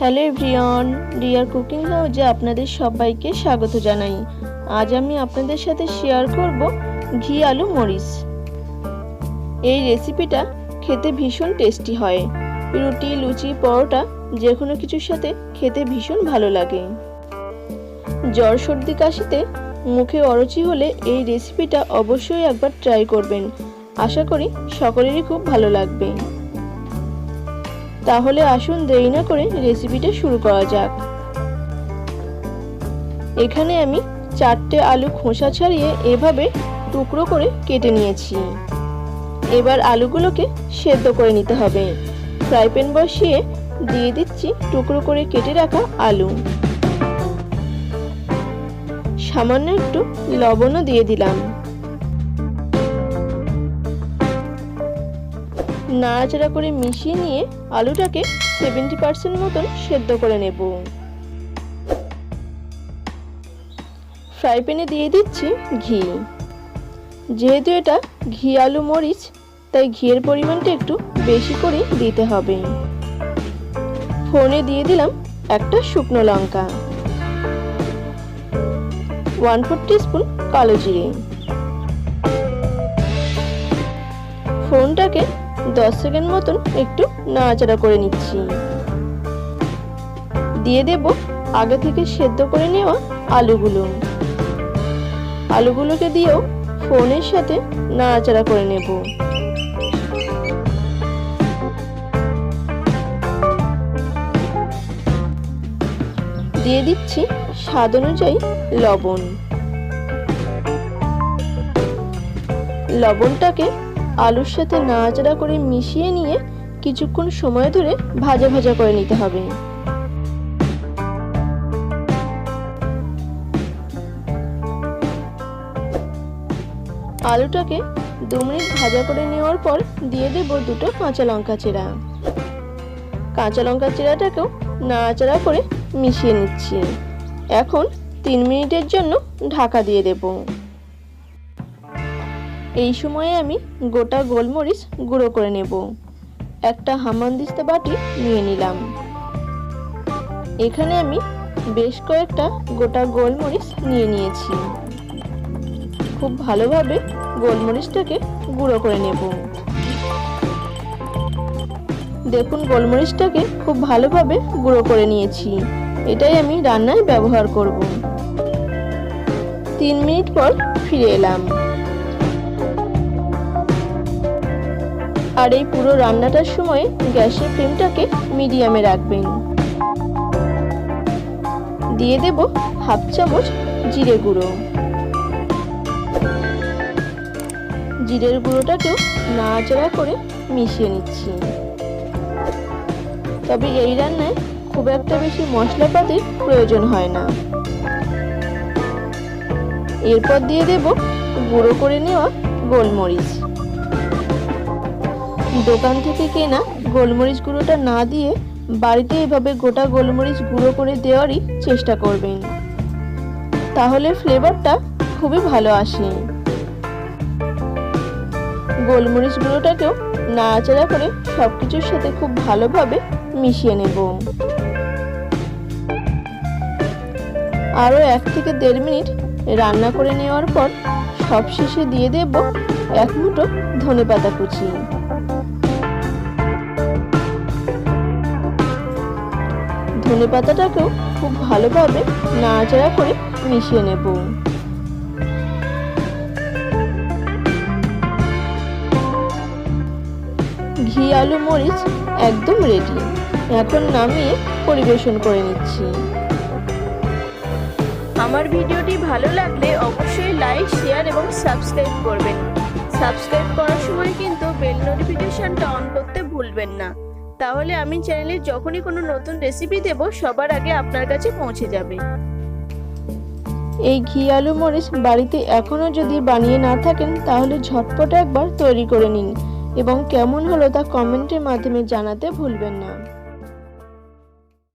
Hello everyone রিয়ার cooking হাউজে আপনাদের সবাইকে স্বাগত জানাই। আজ আমি আপনাদের সাথে শেয়ার করব ঘি আলু মরিচ। এই রেসিপিটা খেতে ভীষণ টেস্টি হয়। রুটি, লুচি, পরোটা যে কোনো কিছুর সাথে খেতে ভীষণ ভালো লাগে। জ্বর সর্দি কাশিতে মুখে অরুচি হলে এই রেসিপিটা অবশ্যই একবার ট্রাই করবেন। আশা করি সকলেরই খুব ভালো লাগবে। তাহলে আসুন দেরি না করে রেসিপিটা শুরু করা যাক। এখানে আমি চারটে আলু খোসা ছাড়িয়ে এভাবে টুকরো করে কেটে নিয়েছি। এবার আলুগুলোকে সেদ্ধ করে নিতে হবে। ফ্রাই প্যান বসিয়ে দিয়ে দিচ্ছি টুকরো করে কেটে রাখা আলু। সামান্য একটু লবণও দিয়ে দিলাম। নাড়াচাড়া করে মিশিয়ে নিয়ে আলুটাকে সেভেন্টি পার্সেন্ট মতন সেদ্ধ করে নেব। ফ্রাই প্যানে দিয়ে দিচ্ছি ঘি। যেহেতু এটা ঘি, আলু, মরিচ, তাই ঘিয়ের পরিমাণটা একটু বেশি করে দিতে হবে। ফোনে দিয়ে দিলাম একটা শুকনো লঙ্কা। ওয়ান ফোর স্পুন কালো জিরে। ফোনটাকে দশ সেকেন্ড মতন একটু নাড়াচাড়া করে নিচ্ছি। দিয়ে দেব আগে থেকে সেদ্ধ করে নেওয়া আলুগুলো। আলুগুলোকে দিয়েও ফোনের সাথে নাড়াচাড়া করে নেব। দিয়ে দিচ্ছি স্বাদ অনুযায়ী লবণ। লবণটাকে আলুর সাথে নাড়াচাড়া করে মিশিয়ে নিয়ে কিছুক্ষণ সময় ধরে ভাজা ভাজা করে নিতে হবে। আলুটাকে দু মিনিট ভাজা করে নেওয়ার পর দিয়ে দেব দুটো কাঁচা লঙ্কা চেরা। কাঁচা লঙ্কা চেরাটাকেও নাড়াচাড়া করে মিশিয়ে নিচ্ছি। এখন তিন মিনিটের জন্য ঢাকা দিয়ে দেবো। এই সময়ে আমি গোটা গোলমরিচ গুঁড়ো করে নেব। একটা হামানদিস্তা বাটি নিয়ে নিলাম। এখানে আমি বেশ কয়েকটা গোটা গোলমরিচ নিয়ে নিয়েছি। খুব ভালোভাবে গোলমরিচটাকে গুঁড়ো করে নেব। দেখুন, গোলমরিচটাকে খুব ভালোভাবে গুঁড়ো করে নিয়েছি। এটাই আমি রান্নায় ব্যবহার করব। তিন মিনিট পর ফিরে এলাম। আর এই পুরো রান্নাটার সময় গ্যাসের ফ্লেমটাকে মিডিয়ামে রাখবেন। দিয়ে দেব হাফ চামচ জিরে গুঁড়ো। জিরের গুঁড়োটাকেও নাড়াচাড়া করে মিশিয়ে নিচ্ছি। তবে এই রান্নায় খুব একটা বেশি মশলাপাতির প্রয়োজন হয় না। এরপর দিয়ে দেব গুঁড়ো করে নেওয়া গোলমরিচ। দোকান থেকে কেনা গোলমরিচ গুঁড়োটা না দিয়ে বাড়িতে এভাবে গোটা গোলমরিচ গুঁড়ো করে দেওয়ারই চেষ্টা করবেন। তাহলে ফ্লেভারটা খুবই ভালো আসে। গোলমরিচ গুঁড়োটাকেও নাড়াচাড়া করে সব কিছুর সাথে খুব ভালোভাবে মিশিয়ে নেব। আরও এক থেকে দেড় মিনিট রান্না করে নেওয়ার পর সবশেষে দিয়ে দেব এক মুঠো ধনে পাতা কুচি। ধনে পাতাটাকেও খুব ভালোভাবে নাড়াচাড়া করে মিশিয়ে নেব। ঘি, আলু, মরিচ একদম রেডি এখন নামিয়ে পরিবেশন করে নিচ্ছি। আমার ভিডিওটি ভালো লাগলে অবশ্যই লাইক শেয়ার এবং সাবস্ক্রাইব করবেন। সাবস্ক্রাইব করার সময় কিন্তু বেল নোটিফিকেশনটা অন করতে ভুলবেন না। তাহলে আমি চ্যানেলে যখনই কোনো নতুন রেসিপি দেব, সবার আগে আপনার কাছে পৌঁছে যাবে। এই ঘি, আলু, মরিচ বাড়িতে এখনও যদি বানিয়ে না থাকেন, তাহলে ঝটপট একবার তৈরি করে নিন। এবং কেমন হলো তা কমেন্টের মাধ্যমে জানাতে ভুলবেন না।